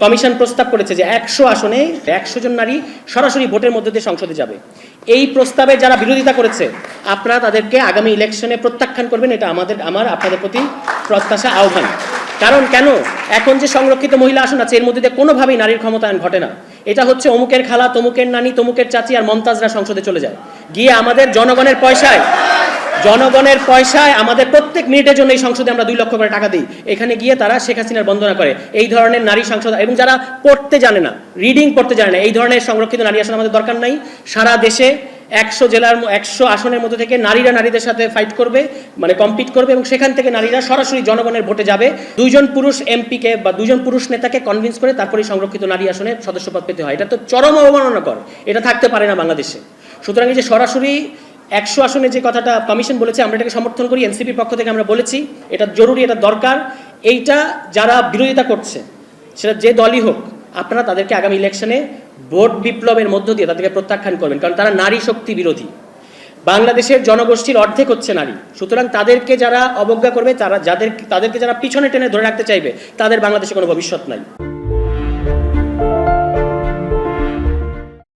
Commission প্রস্তাব করেছে যে একশো আসনে একশো জন নারী সরাসরি ভোটের মধ্যে দিয়ে সংসদে যাবে। এই প্রস্তাবে যারা বিরোধিতা করেছে, আপনারা তাদেরকে আগামী ইলেকশনে প্রত্যাখ্যান করবেন, এটা আমাদের, আমার, আপনাদের প্রতি প্রত্যাশা, আহ্বান। কারণ কেন? এখন যে সংরক্ষিত মহিলা আসন আছে, এর মধ্যে দিয়ে কোনোভাবেই নারীর ক্ষমতায়ন ঘটে না। এটা হচ্ছে অমুকের খালা, তমুকের নানি, তমুকের চাচি আর মমতাজরা সংসদে চলে যায়। গিয়ে আমাদের জনগণের পয়সায় জনগণের পয়সায় আমাদের প্রত্যেক মিনিটের জন্য এই সংসদে আমরা দুই লক্ষ করে টাকা দিই। এখানে গিয়ে তারা শেখ হাসিনার বন্দনা করে। এই ধরনের নারী সংসদ এবং যারা পড়তে জানে না রিডিং পড়তে জানে না, এই ধরনের সংরক্ষিত নারী আসন আমাদের দরকার নাই। সারা দেশে একশো জেলার একশো আসনের মধ্যে থেকে নারীরা নারীদের সাথে ফাইট করবে মানে কম্পিট করবে এবং সেখান থেকে নারীরা সরাসরি জনগণের ভোটে যাবে। দুইজন পুরুষ এমপিকে বা দুজন পুরুষ নেতাকে কনভিন্স করে তারপরে সংরক্ষিত নারী আসনে সদস্যপদ পেতে হয়। এটা তো চরম অবমাননাকর। এটা থাকতে পারে না বাংলাদেশে। সুতরাং এই যে সরাসরি একশো আসনে যে কথাটা কমিশন বলেছে, আমরা এটাকে সমর্থন করি, এনসিপির পক্ষ থেকে আমরা বলেছি, এটা জরুরি, এটা দরকার। এইটা যারা বিরোধিতা করছে, সেটা যে দলই হোক, আপনারা তাদেরকে আগামী ইলেকশনে ভোট বিপ্লবের মধ্য দিয়ে তাদেরকে প্রত্যাখ্যান করবেন, কারণ তারা নারী শক্তি বিরোধী। বাংলাদেশের জনগোষ্ঠীর অর্ধেক হচ্ছে নারী। সুতরাং তাদেরকে যারা অবজ্ঞা করবে, তারা যাদের, তাদেরকে যারা পিছনে টেনে ধরে রাখতে চাইবে, তাদের বাংলাদেশে কোনো ভবিষ্যৎ নাই।